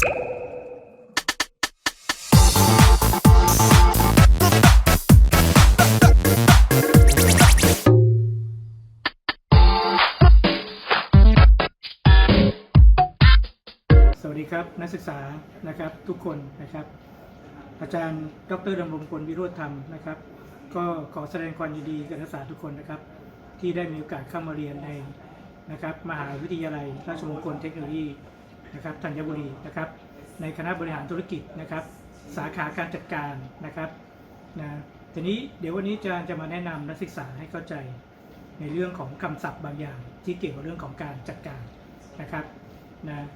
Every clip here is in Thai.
สวัสดีครับนักศึกษานะครับทุกคนนะครับ อาจารย์ดรดำรงพลวิโรธธรรมนะครับ ก็ขอแสดงความยินดีกับนักศึกษาทุกคนนะครับ ที่ได้มีโอกาสเข้ามาเรียนในนะครับมหาวิทยาลัยราชมงคลเทคโนโลยี นะครับธัญบุรีนะครับ ในคณะบริหารธุรกิจนะครับ สาขาการจัดการนะครับนะทีนี้เดี๋ยววันนี้อาจารย์จะมาแนะนำนักศึกษาให้เข้าใจในเรื่องของคำศัพท์บางอย่าง ที่เกี่ยวกับเรื่องของการจัดการนะครับนะ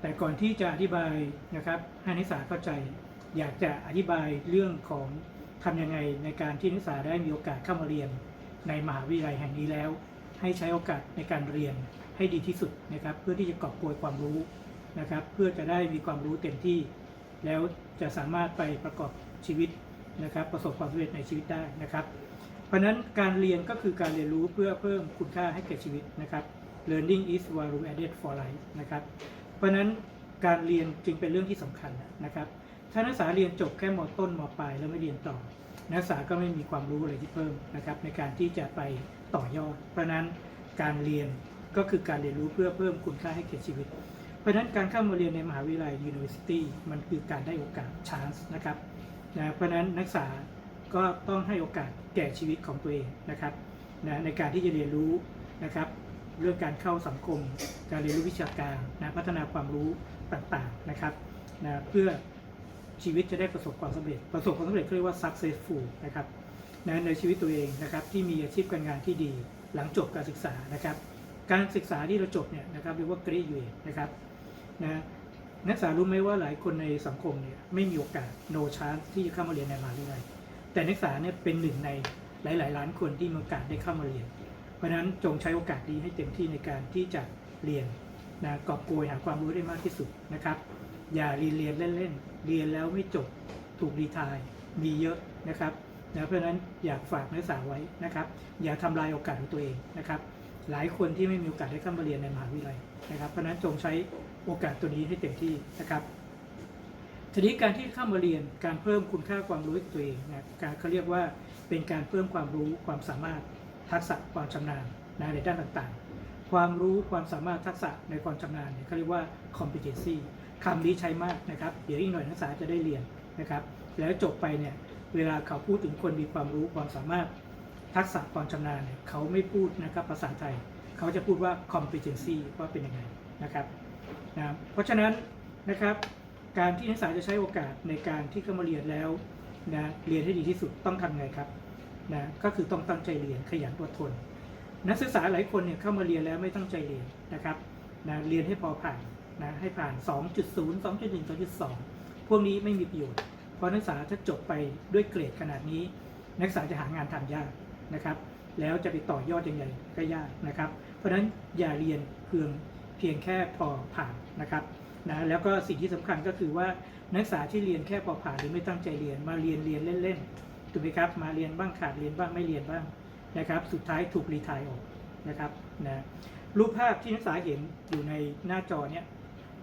แต่ก่อนที่จะอธิบายนะครับให้นักศึกษาเข้าใจ อยากจะอธิบายเรื่องของทำยังไงในการที่นักศึกษาได้มีโอกาสเข้ามาเรียน ในมหาวิทยาลัยแห่งนี้แล้ว ให้ใช้โอกาสในการเรียนให้ดีที่สุดนะครับ เพื่อที่จะกอบโกยความรู้ นะครับ เพื่อจะได้มีความรู้เต็มที่ แล้วจะสามารถไปประกอบชีวิตนะครับ ประสบความสำเร็จในชีวิตได้นะครับ เพราะนั้นการเรียนก็คือการเรียนรู้เพื่อเพิ่มคุณค่าให้แก่ชีวิตนะครับ learning is value added for life นะครับ เพราะนั้นการเรียนจึงเป็นเรื่องที่สำคัญนะครับ ถ้านักศึกษาเรียนจบแค่มต้นมปลายแล้วไม่เรียนต่อ นักศึกษาก็ไม่มีความรู้อะไรที่เพิ่มนะครับ ในการที่จะไปต่อยอด เพราะนั้นการเรียนก็คือการเรียนรู้เพื่อเพิ่มคุณค่าให้แก่ชีวิต เพราะฉะนั้นการเข้ามาเรียนในมหาวิทยาลัย university มันคือการได้โอกาส chance นะครับนะเพราะฉะนั้นนักศึกษาก็ต้องให้โอกาสแก่ชีวิตของตัวเองนะครับนะในการที่จะเรียนรู้นะครับเรื่องการเข้าสังคม การเรียนรู้วิชาการนะพัฒนาความรู้ต่างๆนะครับนะเพื่อชีวิตจะได้ประสบความสำเร็จ ประสบความสำเร็จเขาเรียกว่า successful นะครับนะในชีวิตตัวเองนะครับที่มีอาชีพการงานที่ดีหลังจบการศึกษานะครับ การศึกษาที่เราจบเนี่ยนะครับเรียกว่า graduate นะครับ นะนักศึกษารู้ไหมว่าหลายคนในสังคมเนี่ยไม่มีโอกาส no chance ที่จะเข้ามาเรียนในมหาวิทยาลัยแต่นักศึกษาเนี่ยเป็นหนึ่งในหลาย ๆ ล้านคนที่มีโอกาสได้เข้ามาเรียน เพราะนั้นจงใช้โอกาสนี้ให้เต็มที่ในการที่จะเรียนนะกอบโกยหาความรู้ได้มากที่สุดนะครับ อย่าเรียนเรียนเล่น ๆ เรียนแล้วไม่จบถูกรีทายมีเยอะนะครับนะเพราะฉะนั้นอยากฝากนักศึกษาไว้นะครับ อย่าทำลายโอกาสของตัวเองนะครับ หลายคนที่ไม่มีโอกาสได้เข้ามาเรียนในมหาวิทยาลัยนะครับเพราะนั้นจงใช้โอกาสตัวนี้ให้เต็มที่นะครับทีนี้การที่เข้ามาเรียนการเพิ่มคุณค่าความรู้ให้ตัวเองนะการเขาเรียกว่าเป็นการเพิ่มความรู้ความสามารถทักษะความชำนาญนะในด้านต่างๆ ความรู้ความสามารถทักษะในความชำนาญเนี่ยเขาเรียกว่า competency คำนี้ใช้มากนะครับ เดี๋ยวอีกหน่อยนักศึกษาจะได้เรียนนะครับ แล้วจบไปเนี่ยเวลาเขาพูดถึงคนมีความรู้ความสามารถ ทักษะความชำนาญเนี่ยเขาไม่พูดนะครับภาษาไทย เขาจะพูดว่า competency ว่าเป็นยังไงนะครับนะเพราะฉะนั้นนะครับการที่นักศึกษาจะใช้โอกาสในการที่เข้ามาเรียนแล้วนะเรียนให้ดีที่สุดต้องทำไงครับนะก็คือต้องตั้งใจเรียนขยันอดทน นักศึกษาหลายคนเนี่ยเข้ามาเรียนแล้วไม่ตั้งใจเรียนนะครับนะเรียนให้พอผ่านนะให้ผ่าน 2.0 2.1 2.2 พวกนี้ไม่มีประโยชน์ เพราะนักศึกษาถ้าจบไปด้วยเกรดขนาดนี้ นักศึกษาจะหางานทำยาก นะครับ แล้วจะไปต่อยอดยังไงก็ยากนะครับ เพราะฉะนั้นอย่าเรียนเพียงเพียงแค่พอผ่านนะครับนะแล้วก็สิ่งที่สำคัญก็คือว่านักศึกษาที่เรียนแค่พอผ่านหรือไม่ตั้งใจเรียนมาเรียนเรียนเล่นๆถูกไหมครับ มาเรียนบ้างขาดเรียนบ้างไม่เรียนบ้างนะครับ สุดท้ายถูกรีทายออกนะครับนะรูปภาพที่นักศึกษาเห็นอยู่ในหน้าจอเนี้ย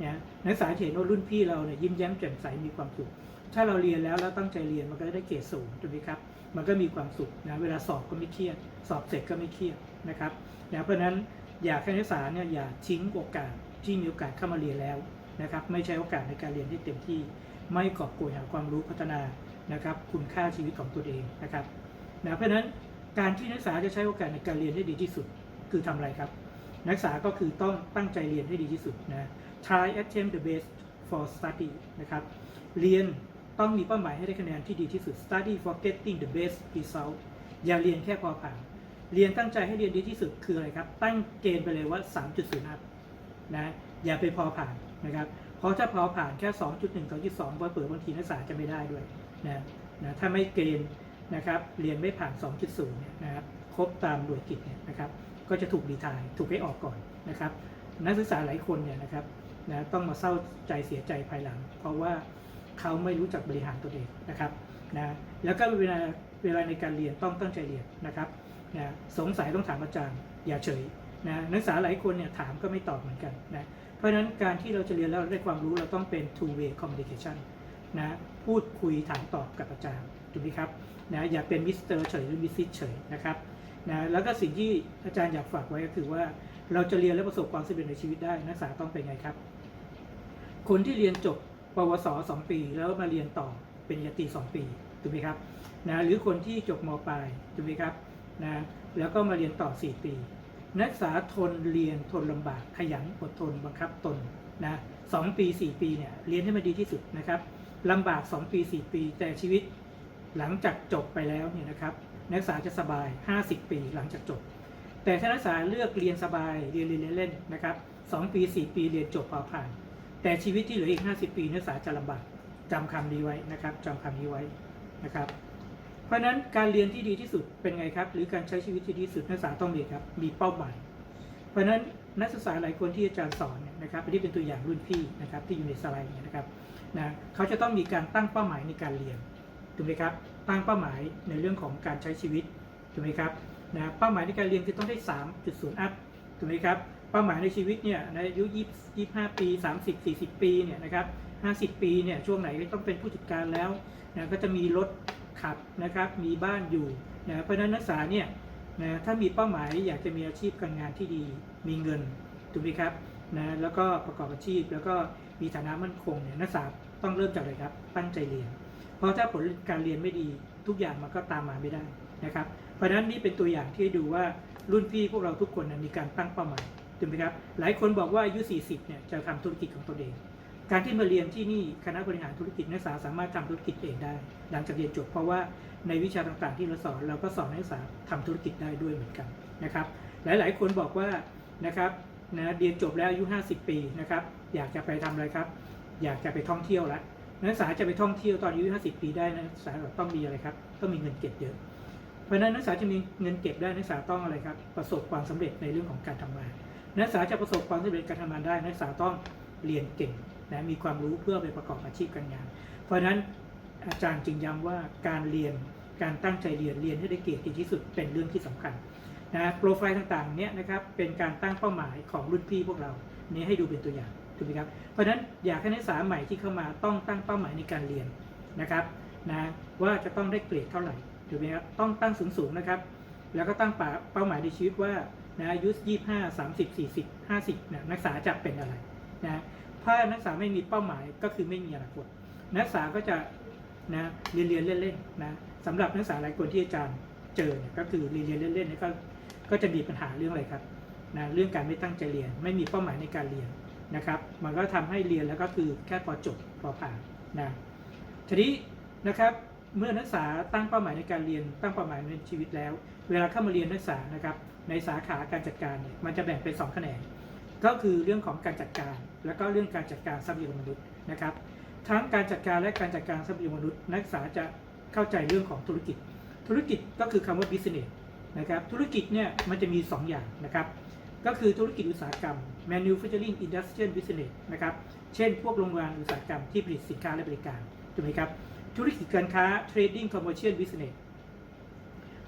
นะนักศึกษาเห็นว่ารุ่นพี่เราเนี่ยยิ้มแย้มแจ่มใสมีความสุขถ้าเราเรียนแล้วแล้วตั้งใจเรียนมันก็จะได้เกรดสูงถูกไหมครับ มันก็มีความสุขนะเวลาสอบก็ไม่เครียด สอบเสร็จก็ไม่เครียดนะครับนะเพราะนั้นอยากให้นักศึกษาเนี่ยอย่าทิ้งโอกาสที่มีโอกาสเข้ามาเรียนแล้วนะครับไม่ใช้โอกาสในการเรียนให้เต็มที่ ไม่กอบโกยหาความรู้พัฒนานะครับคุณค่าชีวิตของตัวเองนะครับนะเพราะนั้นการที่นักศึกษาจะใช้โอกาสในการเรียนให้ดีที่สุด คือทำอะไรครับ นักศึกษาก็คือต้องตั้งใจเรียนให้ดีที่สุดนะ try attempt the best for study นะครับเรียน ต้องมีเป้าหมายให้ได้คะแนนที่ดีที่สุด study for getting the best result อย่าเรียนแค่พอผ่าน เรียนตั้งใจให้เรียนดีที่สุดคืออะไรครับ ตั้งเกณฑ์ไปเลยว่า 3.0อัพนะ อย่าไปพอผ่านนะครับ เพราะถ้าพอผ่านแค่ 2.1 2.2ว่าเปิดบางทีนักศึกษาจะไม่ได้ด้วยนะนะ ถ้าไม่เกณฑ์นะครับ เรียนไม่ผ่าน 2.0นะครับ ครบตามหน่วยกิจเนี่ยนะครับ ก็จะถูกรีทาย ถูกให้ออกก่อนนะครับ นักศึกษาหลายคนเนี่ยนะครับนะต้องมาเศร้าใจเสียใจภายหลัง เพราะว่า เขาไม่รู้จักบริหารตัวเองนะครับนะแล้วก็เวลาเวลาในการเรียนต้องตั้งใจเรียนนะครับนะสงสัยต้องถามอาจารย์ อย่าเฉยนะนักศึกษาหลายคนเนี่ยถามก็ไม่ตอบเหมือนกันนะเพราะฉะนั้นการที่เราจะเรียนแล้วได้ความรู้เราต้องเป็น two way communication นะพูดคุยถามตอบกับอาจารย์ถูกไหมครับนะอย่าเป็นมิสเตอร์เฉยหรือมิสซิสเฉยนะครับนะแล้วก็สิ่งที่อาจารย์อยากฝากไว้ก็คือว่าเราจะเรียนและประสบความสำเร็จในชีวิตได้นักศึกษาต้องเป็นไงครับ คนที่เรียนจบ ปวสสองปี แล้วมาเรียนต่อเป็นปริญาตรีสองปีถูกไหมครับนะหรือคนที่จบมปลายถูกไหมครับนะแล้วก็มาเรียนต่อ 4 ปี นักศึกษาทนเรียนทนลำบากขยันอดทนบังคับตนนะสองปี 4 ปีเนี่ยเรียนให้มันดีที่สุดนะครับลำบาก 2 ปี 4 ปี แต่ชีวิตหลังจากจบไปแล้วเนี่ยนะครับนักศึกษาจะสบาย 50 ปีหลังจากจบ แต่ถ้านักศึกษาเลือกเรียนสบายเรียนเรียนเล่นๆนะครับสองปี 4 ปีเรียนจบพอผ่าน แต่ชีวิตที่เหลืออีก 50 ปีนักศึกษาจะลำบากจำคำนี้ไว้นะครับจำคำนี้ไว้นะครับ เพราะนั้นการเรียนที่ดีที่สุดเป็นไงครับ หรือการใช้ชีวิตที่ดีที่สุดนักศึกษาต้องมีครับมีเป้าหมาย เพราะนั้นนักศึกษาหลายคนที่อาจารย์สอนนะครับอันนี้เป็นตัวอย่างรุ่นพี่นะครับที่อยู่ในสไลด์นี่ยนะครับนะเขาจะต้องมีการตั้งเป้าหมายในการเรียนถูกไหมครับตั้งเป้าหมายในเรื่องของการใช้ชีวิตถูกไหมครับนะเป้าหมายในการเรียนคือต้องได้ 3.0 อัพถูกไหมครับ เป้าหมายในชีวิตเนี่ยในอายุ25 ปี 30 40 ปีเนี่ยนะครับ50 ปีเนี่ยช่วงไหนต้องเป็นผู้จัดการแล้วนะก็จะมีรถขับนะครับมีบ้านอยู่นะเพราะนั้นนักศึกษาเนี่ยนะถ้ามีเป้าหมายอยากจะมีอาชีพการงานที่ดีมีเงินถูกไหมครับนะแล้วก็ประกอบอาชีพแล้วก็มีฐานะมั่นคงเนี่ยนักศึกษาต้องเริ่มจากอะไรครับ ตั้งใจเรียน เพราะถ้าผลการเรียนไม่ดีทุกอย่างมันก็ตามมาไม่ได้นะครับเพราะฉะนั้นนี่เป็นตัวอย่างที่ดูว่ารุ่นพี่พวกเราทุกคนนะมีการตั้งเป้าหมาย ถูกไหมครับ หลายคนบอกว่าอายุ 40 เนี่ยจะทำธุรกิจของตนเอง การที่มาเรียนที่นี่คณะบริหารธุรกิจนักศึกษาสามารถทำธุรกิจเองได้ หลังจากเรียนจบเพราะว่าในวิชาต่างๆ ที่เราสอนเราก็สอนนักศึกษาทำธุรกิจได้ด้วยเหมือนกันนะครับ หลายๆ คนบอกว่านะครับนะเรียนจบแล้วอายุ 50 ปีนะครับ อยากจะไปทำอะไรครับ อยากจะไปท่องเที่ยวละนักศึกษาจะไปท่องเที่ยวตอนอายุ 50 ปีได้นะักศึกษาต้องมีอะไรครับต้องมีเงินเก็บเยอะเพราะฉะนั้นนักศึกษาจะมีเงินเก็บได้นักศึกษาต้องอะไรครับ ประสบความสำเร็จในเรื่องของการทำงาน นักศึกษาจะประสบความสำเร็จการทำงานได้ นักศึกษาต้องเรียนเก่งนะมีความรู้เพื่อไปประกอบอาชีพการงาน เพราะฉะนั้นอาจารย์จึงย้ำว่าการเรียนการตั้งใจเรียนเรียนให้ได้เกรดดีที่สุดเป็นเรื่องที่สำคัญนะโปรไฟล์ต่างๆเนี้ยนะครับเป็นการตั้งเป้าหมายของรุ่นพี่พวกเรานี้ให้ดูเป็นตัวอย่างถูกไหมครับเพราะฉะนั้นอยากให้นักศึกษาใหม่ที่เข้ามาต้องตั้งเป้าหมายในการเรียนนะครับนะว่าจะต้องได้เกรดเท่าไหร่ถูกไหมครับต้องตั้งสูงสูงๆนะครับ แล้วก็ตั้งเป้าหมายในชีวิตว่า นะอายุ25 30 40 50นะนักศึกษาจะเป็นอะไรนะถ้านักศึกษาไม่มีเป้าหมายก็คือไม่มีอนาคตนักศึกษาก็จะนะเรียนเรียนเล่นๆนะสำหรับนักศึกษาหลายคนที่อาจารย์เจอเนี่ยก็คือเรียนเรียนเล่นๆเนี่ก็ก็จะมีปัญหาเรื่องอะไรครับนะเรื่องการไม่ตั้งใจเรียน ไม่มีเป้าหมายในการเรียนนะครับ มันก็ทำให้เรียนแล้วก็คือแค่พอจบพอผ่านนะทีนี้นะครับเมื่อนักศึกษาตั้งเป้าหมายในการเรียนตั้งเป้าหมายในชีวิตแล้ว เวลาเข้ามาเรียนนักศึกษานะครับ ในสาขาการจัดการเนี่ยมันจะแบ่งเป็น 2 แขนง ก็คือเรื่องของการจัดการ แล้วก็เรื่องการจัดการทรัพยากรมนุษย์นะครับ ทั้งการจัดการและการจัดการทรัพยากรมนุษย์ นักศึกษาจะเข้าใจเรื่องของธุรกิจ ธุรกิจก็คือคำว่า business นะครับ ธุรกิจเนี่ยมันจะมี 2 อย่างนะครับ ก็คือธุรกิจอุตสาหกรรม manufacturing industrial business นะครับ เช่น พวกโรงงานอุตสาหกรรมที่ผลิตสินค้าและบริการ ถูกไหมครับ ธุรกิจการค้า trading commercial business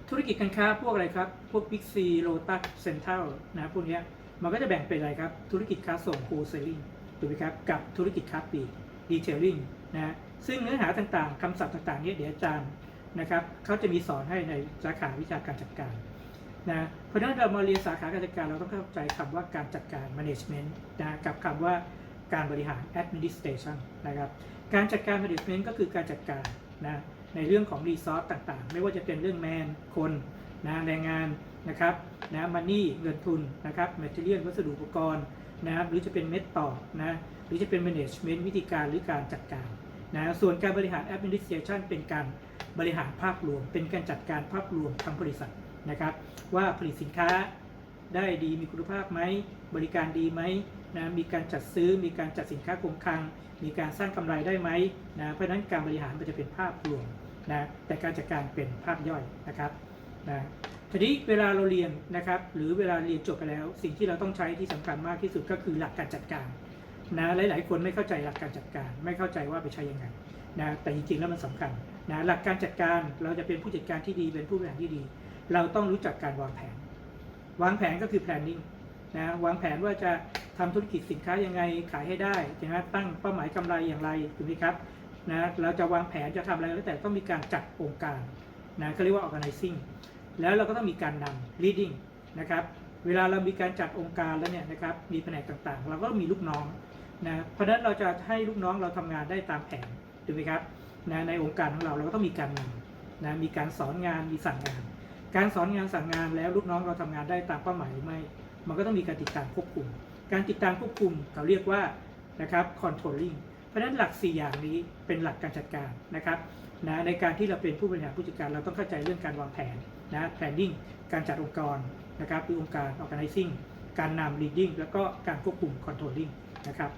ธุรกิจการค้าพวกอะไรครับ พวก Big C Lotus Central นะพวกนี้มันก็จะแบ่งเป็นอะไรครับ ธุรกิจค้าส่ง wholesaling ถูกไหมครับ กับธุรกิจค้าปลีก detailing นะซึ่งเนื้อหาต่างๆคำศัพท์ต่างๆเนี้เดี๋ยวอาจารย์นะครับเขาจะมีสอนให้ในสาขาวิชาการจัดการนะเพราะฉะนั้นเรามาเรียนสาขาการจัดการเราต้องเข้าใจคำว่าการจัดการ management นะกับคำว่าการบริหาร administration นะครับการจัดการ management ก็คือการจัดการนะ ในเรื่องของ resource ต่างๆ ไม่ว่าจะเป็นเรื่อง man คนนะแรงงานนะครับนะ money เงินทุนนะครับ material วัสดุอุปกรณ์นะครับหรือจะเป็นเม็ดต่อนะหรือจะเป็น management วิธีการหรือการจัดการนะส่วนการบริหาร administration เป็นการบริหารภาพรวม เป็นการจัดการภาพรวมทั้งบริษัทนะครับ ว่าผลิตสินค้าได้ดีมีคุณภาพไหมบริการดีไหมนะมีการจัดซื้อมีการจัดสินค้าคงคลัง มีการสร้างกำไรได้ไหมนะเพราะฉะนั้นการบริหารมันจะเป็นภาพรวม นะแต่การจัดการเป็นภาพย่อยนะครับนะทีนี้เวลาเราเรียนนะครับหรือเวลาเรียนจบไปแล้ว สิ่งที่เราต้องใช้ที่สำคัญมากที่สุดก็คือหลักการจัดการนะหลาย ๆ คนไม่เข้าใจหลักการจัดการ ไม่เข้าใจว่าไปใช้ยังไงนะแต่จริง ๆ แล้วมันสำคัญนะหลักการจัดการเราจะเป็นผู้จัดการที่ดีเป็นผู้บริหารที่ดี เราต้องรู้จักการวางแผน วางแผนก็คือ planning นะวางแผนว่าจะทำธุรกิจสินค้ายังไงขายให้ได้ใช่ไหมตั้งเป้าหมายกำไรอย่างไรถูกไหมครับ นะเราจะวางแผนจะทำอะไรแล้วแต่ต้องมีการจัดองค์การนะเขาเรียกว่า organizing แล้วเราก็ต้องมีการนำ leading นะครับเวลาเรามีการจัดองค์การแล้วเนี่ยนะครับมีแผนกต่างๆ เราก็มีลูกน้องนะเพราะฉะนั้นเราจะให้ลูกน้องเราทำงานได้ตามแผนถูกไหมครับนะในองค์การของเราเราก็ต้องมีการนำนะมีการสอนงานมีสั่งงาน การสอนงานสั่งงานแล้วลูกน้องเราทำงานได้ตามเป้าหมายหรือไม่ มันก็ต้องมีการติดตามควบคุม การติดตามควบคุมเขาเรียกว่านะครับ controlling ราะฉะนั้นหลัก 4 อย่างนี้เป็นหลักการจัดการนะครับนะในการที่เราเป็นผู้บริหารผู้จัดการเราต้องเข้าใจเรื่องการวางแผนนะ planning การจัดองค์กรนะครับหรือองค์การ organizing การนำ leading แล้วก็การควบคุม controlling นะครับ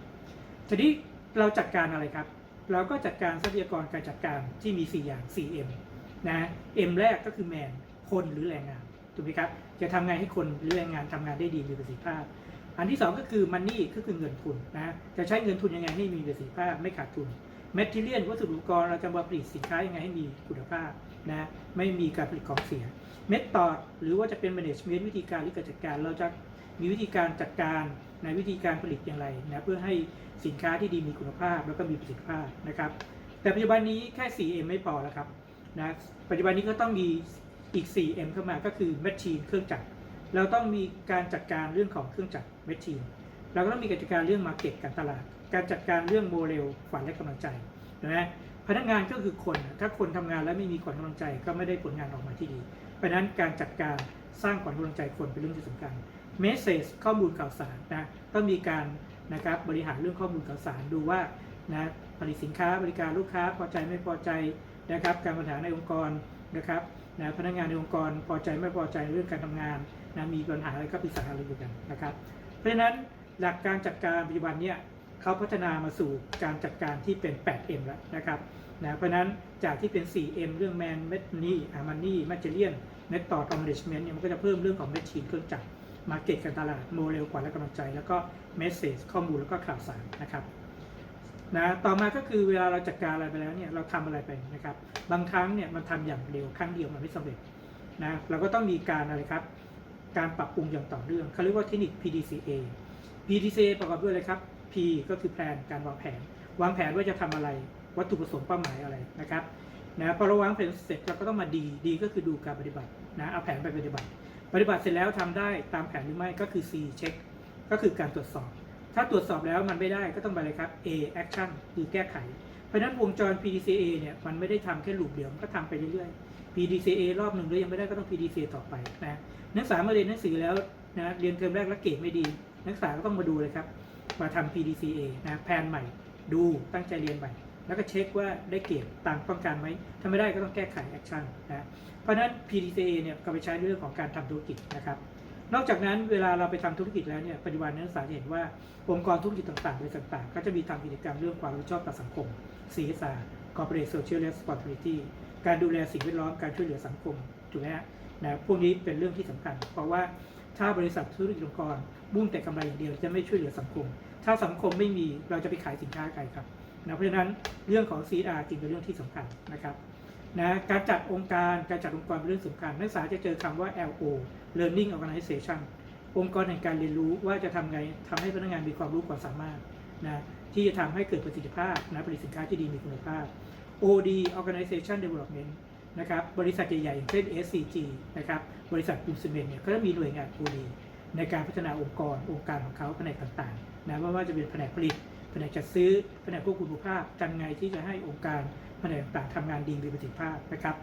ทีนี้เราจัดการอะไรครับ เราก็จัดการทรัพยากรการจัดการที่มี 4 อย่าง 4M นะ M แรกก็คือ man คนหรือแรงงานถูกไหมครับจะทำไงให้คนหรือแรงงานทำงานได้ดีมีประสิทธิภาพ อันที่ 2 ก็คือ money ก็คือเงินทุนนะจะใช้เงินทุนยังไงให้มีประสิทธิภาพไม่ขาดทุน material วัสดุอุปกรณ์เราจะมาผลิตสินค้ายังไงให้มีคุณภาพนะไม่มีการผลิตของเสีย method หรือว่าจะเป็น management วิธีการหรือการจัดการ เราจะมีวิธีการจัดการในวิธีการผลิตอย่างไรนะเพื่อให้สินค้าที่ดีมีคุณภาพแล้วก็มีประสิทธิภาพนะครับแต่ปัจจุบันนี้แค่ 4M ไม่พอแล้วครับนะปัจจุบันนี้ก็ต้องมีอีก 4M เข้ามาก็คือ machine เครื่องจักร เราต้องมีการจัดการเรื่องของเครื่องจักร machine เราก็ต้องมีการจัดการเรื่อง market การตลาด การจัดการเรื่องโมเดลฝันและกำลังใจนะพนักงานก็คือคน ถ้าคนทำงานแล้วไม่มีขวัญกำลังใจ ก็ไม่ได้ผลงานออกมาที่ดี เพราะนั้นการจัดการสร้างขวัญกำลังใจคนเป็นเรื่องที่สำคัญ message ข้อมูลข่าวสารนะต้องมีการนะครับบริหารเรื่องข้อมูลข่าวสารดูว่านะผลิตสินค้าบริการลูกค้าพอใจไม่พอใจนะครับ การบริหาในองค์กรนะครับนะพนักงานในองค์กรพอใจไม่พอใจเรื่องการทำงาน นะมีปัญหาอะไรก็ปรึกษาอะไรกันนะครับ เพราะฉะนั้นหลักการจัดการปัจจุบันเนี่ยเขาพัฒนามาสู่การจัดการที่เป็น 8M แล้วนะครับนะเพราะนั้นจากที่เป็น 4M เรื่อง man m e t money อามันนี่ material method of management เนี่ยมันก็จะเพิ่มเรื่องของ machine เครื่องจักร market การตลาดโมเดลขวัญและกำลังใจ แล้วก็ message ข้อมูลแล้วก็ข่าวสารนะครับนะต่อมาก็คือเวลาเราจัดการอะไรไปแล้วเนี่ยเราทำอะไรไปนะครับ บางครั้งเนี่ยมันทำอย่างเร็วครั้งเดียวมันไม่สำเร็จนะเราก็ต้องมีการอะไรครับ การปรับปรุงอย่างต่อเนื่องเขาเรียกว่าเทคนิค PDCA PDCA ประกอบด้วยอะไรครับ P ก็คือแผนการวางแผน วางแผนว่าจะทำอะไร วัตถุประสงค์เป้าหมายอะไรนะครับนะพอเราวางแผนเสร็จเราก็ต้องมาดีดีก็คือดูการปฏิบัตินะเอาแผนไปปฏิบัติ ปฏิบัติเสร็จแล้วทำได้ตามแผนหรือไม่ก็คือ C เช็คก็คือการตรวจสอบ ถ้าตรวจสอบแล้วมันไม่ได้ก็ต้องไปเลยครับ A action คือแก้ไข เพราะนั้นวงจร PDCA เนี่ยมันไม่ได้ทำแค่ลูปเดียวมันก็ทำไปเรื่อยๆ PDCA รอบหนึ่งแล้วยังไม่ได้ก็ต้อง PDCA ต่อไปนะนักศึกษามาเรียนหนังสือแล้วนะเรียนเทอมแรกแล้วเกรดไม่ดี นักศึกษาก็ต้องมาดูเลยครับ มาทำ PDCA นะแผนใหม่ ดูตั้งใจเรียนใหม่ แล้วก็เช็คว่าได้เกรดตามต้องการไหมถ้าไม่ได้ก็ต้องแก้ไขแอคชั่นนะเพราะฉะนั้น PDCA เนี่ยก็ไปใช้ในเรื่องของการทำธุรกิจนะครับนอกจากนั้นเวลาเราไปทำธุรกิจแล้วเนี่ยปัจจุบันนักศึกษาจะเห็นว่าองค์กรธุรกิจต่างๆบริษัทต่างๆ ก็จะมีทำกิจกรรมเรื่องความรับผิดชอบต่อสังคม CSR Corporate Social Responsibility การดูแลสิ่งแวดล้อมการช่วยเหลือสังคมถูกไหมฮะนะพวกนี้เป็นเรื่องที่สำคัญ เพราะว่าถ้าบริษัทธุรกิจองค์กรมุ่งแต่กำไรอย่างเดียวจะไม่ช่วยเหลือสังคม ถ้าสังคมไม่มีเราจะไปขายสินค้าใครครับนะเพราะฉะนั้นเรื่องของ CSR จึงเป็นเรื่องที่สำคัญนะครับนะการจัดองค์การการจัดองค์กรเป็นเรื่องสำคัญนักศึกษาจะเจอคำว่า LO Learning Organization องค์กรแห่งการเรียนรู้ว่าจะทำไงทำให้พนักงานมีความรู้ความสามารถนะที่จะทำให้เกิดประสิทธิภาพนะผลิตสินค้าที่ดีมีคุณภาพ OD Organization Development นะครับบริษัทใหญ่ๆอย่างเช่น SCG นะครับบริษัทปูนซีเมนต์เนี่ยก็จะมีหน่วยงาน OD ในการพัฒนาองค์กรองค์การของเขาแผนกต่างๆนะไม่ว่าจะเป็นแผนกผลิตแผนกจัดซื้อแผนกควบคุมคุณภาพทำไงที่จะให้องค์การแผนกต่างๆทำงานดีมีประสิทธิภาพนะครับ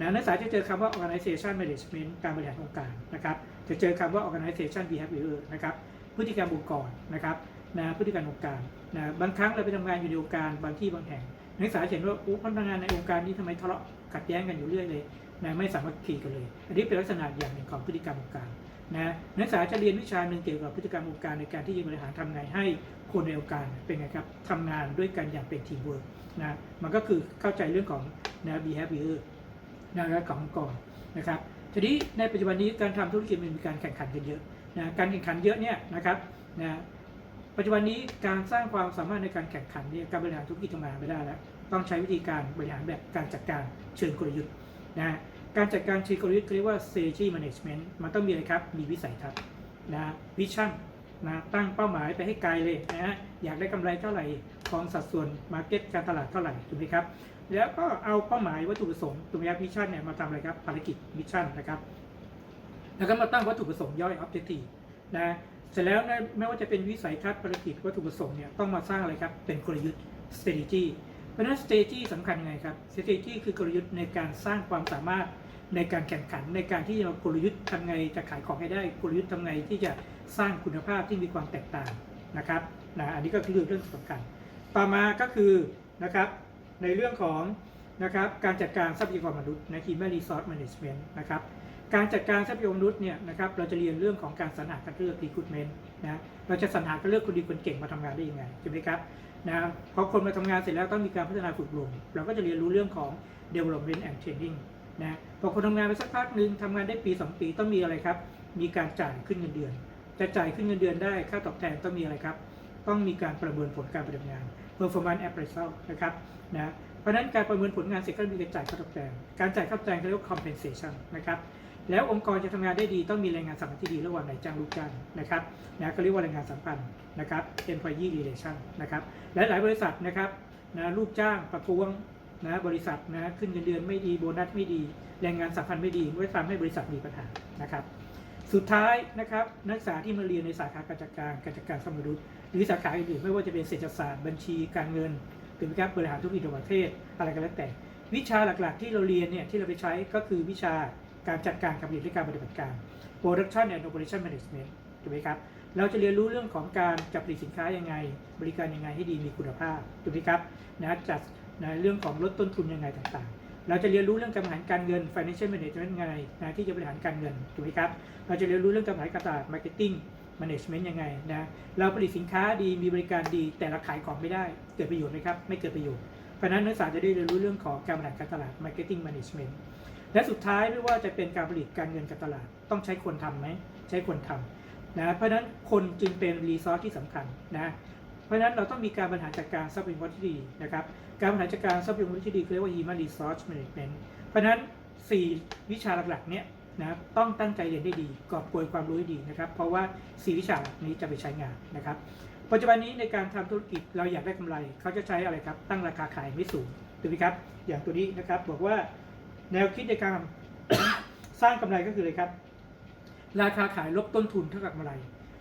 นะนักศึกษาจะเจอคำว่า organization management การบริหารองค์การนะครับจะเจอคำว่า organization behavior นะครับพฤติกรรมองค์กรนะครับนะพฤติกรรมองค์การนะบางครั้งเราไปทำงานอยู่ในองค์การบางที่บางแห่ง นักศึกษาเห็นว่าโอ้พนักงานในองค์การนี้ทำไมทะเลาะขัดแย้งกันอยู่เรื่อยเลยนะไม่สามัคคีกันเลย อันนี้เป็นลักษณะอย่างหนึ่งของพฤติกรรมองค์การนะนักศึกษาจะเรียนวิชาหนึ่งเกี่ยวกับพฤติกรรมองค์การในการที่จะบริหารทำไงให้คนในองค์การเป็นไงครับทำงานด้วยกันอย่างเป็นทีมเวิร์กนะมันก็คือเข้าใจเรื่องของนะ behavior นะขององค์กรนะครับทีนี้ในปัจจุบันนี้การทำธุรกิจมันมีการแข่งขันกันเยอะนะการแข่งขันเยอะเนี่ยนะครับนะ ปัจจุบันนี้การสร้างความสามารถในการแข่งขันเนี่ยการบริหารธุรกิจทำงานไม่ได้แล้ว ต้องใช้วิธีการบริหารแบบการจัดการเชิงกลยุทธ์นะการจัดการเชิงกลยุทธ์เรียกว่า strategy management มันต้องมีอะไรครับ มีวิสัยทัศน์นะวิชั่นนะตั้งเป้าหมายไปให้ไกลเลยนะฮะอยากได้กำไรเท่าไหร่กองสัดส่วนมาร์เก็ตการตลาดเท่าไหร่ถูกไหมครับแล้วก็เอาเป้าหมายวัตถุประสงค์ถูกไหมครับมิชชั่นเนี่ยมาทำอะไรครับภารกิจมิชชั่นนะครับแล้วก็มาตั้งวัตถุประสงค์ย่อย objective นะ เสร็จแล้วไม่ว่าจะเป็นวิสัยทัศน์ภารกิจวัตถุประสงค์เนี่ยต้องมาสร้างอะไรครับ เป็นกลยุทธ์ strategy เพราะฉะนั้น strategy สำคัญยังไงครับ strategy คือกลยุทธ์ในการสร้างความสามารถในการแข่งขันในการที่เรากลยุทธ์ทำไงจะขายของให้ได้กลยุทธ์ทำไงที่จะสร้างคุณภาพที่มีความแตกต่างนะครับนะอันนี้ก็คือเรื่องสำคัญ ต่อมาก็คือนะครับในเรื่องของนะครับการจัดการทรัพยากรมนุษย์นะ human resource management นะครับ การจัดการทรัพยากรมนุษย์เนี่ยนะครับเราจะเรียนเรื่องของการสรรหาคัดเลือก recruitment นะเราจะสรรหาคัดเลือกคนดีคนเก่งมาทำงานได้ยังไงใช่ไหมครับนะพอคนมาทำงานเสร็จแล้วต้องมีการพัฒนาฝึกอบรมเราก็จะเรียนรู้เรื่องของ development and training นะพอคนทำงานไปสักพักหนึ่งทำงานได้ปี 2 ปีต้องมีอะไรครับ มีการจ่ายขึ้นเงินเดือน จะจ่ายขึ้นเงินเดือนได้ค่าตอบแทนต้องมีอะไรครับ ต้องมีการประเมินผลการปฏิบัติงาน performance appraisal นะครับนะเพราะฉะนั้นการประเมินผลงานเสร็จก็มีการจ่ายค่าตอบแทนการจ่ายค่าตอบแทนเขาเรียกว่า compensation นะครับ แล้วองค์กรจะทำงานได้ดีต้องมีแรงงานสัมพันธ์ที่ดีระหว่างนายจ้างลูกจ้างนะครับนะก็เรียกว่าแรงงานสัมพันธ์นะครับ employee relation นะครับและหลายบริษัทนะครับนะลูกจ้างประท้วงนะบริษัทนะขึ้นเงินเดือนไม่ดีโบนัสไม่ดี แรงงานสัมพันธ์ไม่ดีก็ทำให้บริษัทมีปัญหานะครับ สุดท้ายนะครับนักศึกษาที่มาเรียนในสาขาการจัดการการจัดการสมดุลหรือสาขาอื่นๆไม่ว่าจะเป็นเศรษฐศาสตร์บัญชีการเงินหรือการบริหารธุรกิจระหว่างประเทศอะไรก็แล้วแต่ วิชาหลักๆ ที่เราเรียนเนี่ยที่เราไปใช้ก็คือวิชา การจัดการการผลิตและการปฏิบัติการ production and operation management ถูกไหมครับ เราจะเรียนรู้เรื่องของการจัดผลิตสินค้ายังไง บริการยังไงให้ดีมีคุณภาพถูกไหมครับนะจัดนะเรื่องของลดต้นทุนยังไงต่างๆ เราจะเรียนรู้เรื่องการบริหารการเงิน financial management ยังไงนะที่จะบริหารการเงินถูกไหมครับ เราจะเรียนรู้เรื่องการบริหารการตลาด marketing management ยังไงนะเราผลิตสินค้าดีมีบริการดี แต่เราขายของไม่ได้เกิดประโยชน์ไหมครับไม่เกิดประโยชน์เพราะฉะนั้นนักศึกษาจะได้เรียนรู้เรื่องของการบริหารการตลาด marketing management และสุดท้ายไม่ว่าจะเป็นการผลิตการเงินการตลาด ต้องใช้คนทำไหมใช้คนทำนะเพราะฉะนั้นคนจึงเป็นรีซอสที่สำคัญนะเพราะฉะนั้นเราต้องมีการบริหารจัดการทรัพยากรที่ดีนะครับการบริหารจัดการทรัพยากรที่ดีเรียกว่า human resource management เพราะฉะนั้น 4 วิชาหลักๆเนี่ยนะต้องตั้งใจเรียนได้ดีกอบโกยความรู้ให้ดีนะครับ เพราะว่า 4 วิชานี้จะไปใช้งานนะครับปัจจุบันนี้ในการทำธุรกิจเราอยากได้กำไร เขาจะใช้อะไรครับ ตั้งราคาขายไม่สูงถูกไหมครับ อย่างตัวนี้นะครับบอกว่า แนวคิดในการสร้างกำไรก็คืออะไรครับ ราคาขายลบต้นทุนเท่ากับกำไร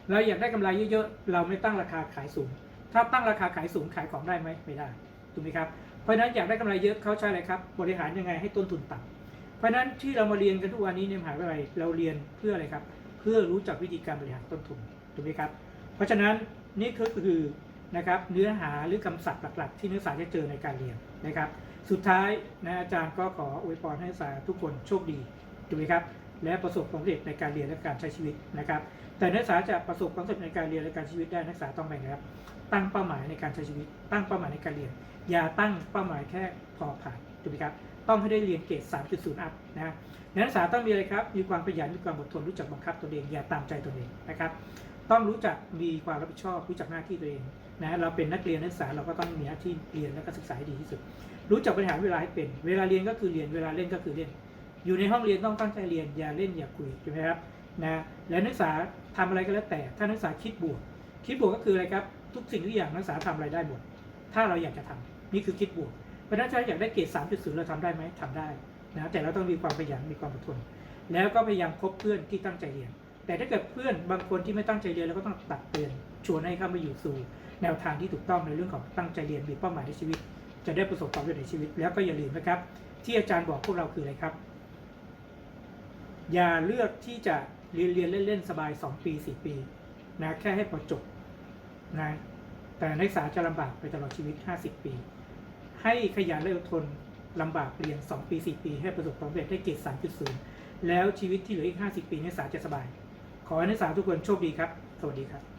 เราอยากได้กำไรเยอะๆ เราไม่ตั้งราคาขายสูง ถ้าตั้งราคาขายสูงขายของได้ไหมไม่ได้ถูกไหมครับ เพราะนั้นอยากได้กำไรเยอะเขาใช้อะไรครับ บริหารยังไงให้ต้นทุนต่ำเพราะนั้นที่เรามาเรียนกันทุกวันนี้ในมหาวิทยาลัยเราเรียนเพื่ออะไรครับ เพื่อรู้จักวิธีการบริหารต้นทุนถูกไหมครับ เพราะฉะนั้นนี่ก็คือนะครับเนื้อหาหรือคำศัพท์หลักๆ ที่นักศึกษาจะเจอในการเรียนนะครับ สุดท้ายนะอาจารย์ก็ขออวยพรให้นักศึกษาทุกคนโชคดีถูกไหมครับและประสบความสำเร็จในการเรียนและการใช้ชีวิตนะครับ แต่นักศึกษาจะประสบความสำเร็จในการเรียนและการใช้ชีวิตได้นักศึกษาต้องไปนะครับ ตั้งเป้าหมายในการใช้ชีวิต ตั้งเป้าหมายในการเรียน อย่าตั้งเป้าหมายแค่พอผ่านถูกไหมครับต้องให้ได้เรียนเกรด3.0 อัพนะนักศึกษาต้องมีอะไรครับ มีความขยันมีความอดทน รู้จักบังคับตัวเอง อย่าตามใจตัวเองนะครับ ต้องรู้จักมีความรับผิดชอบ รู้จักหน้าที่ตัวเอง นะเราเป็นนักเรียนนักศึกษาเราก็ต้องมีหน้าที่เรียนและก็ศึกษาให้ดีที่สุด รู้จักบริหารเวลาให้เป็น เวลาเรียนก็คือเรียน เวลาเล่นก็คือเล่น อยู่ในห้องเรียนต้องตั้งใจเรียน อย่าเล่นอย่าคุยใช่ไหมครับ นะ และนักศึกษาทำอะไรก็แล้วแต่ ถ้านักศึกษาคิดบวก คิดบวกก็คืออะไรครับ ทุกสิ่งทุกอย่างนักศึกษาทำอะไรได้หมด ถ้าเราอยากจะทำนี่คือคิดบวกเพราะนั้นถ้าอยากได้เกรด3.0เราทำได้ไหมทำได้ นะ แต่เราต้องมีความขยัน มีความอดทน แล้วก็พยายามคบเพื่อนที่ตั้งใจเรียน แต่ถ้าเกิดเพื่อนบางคนที่ไม่ตั้งใจเรียนเราก็ต้องตักเตือน ชวนให้เข้ามาอยู่สู่ แนวทางที่ถูกต้องในเรื่องของตั้งใจเรียนมีเป้าหมายในชีวิต จะได้ประสบความสำเร็จในชีวิต แล้วก็อย่าลืมนะครับ ที่อาจารย์บอกพวกเราคืออะไรครับ อย่าเลือกที่จะเรียนเรียนเล่นๆสบาย 2 ปี 4 ปีนะแค่ให้พอจบนะแต่นักศึกษาจะลำบากไปตลอดชีวิต 50 ปี ให้ขยันและอดทนลำบากเรียน 2 ปี 4 ปี ให้ประสบความสำเร็จได้เกรด3.0 แล้วชีวิตที่เหลืออีก 50 ปีนักศึกษาจะสบาย ขอให้นักศึกษาทุกคนโชคดีครับ สวัสดีครับ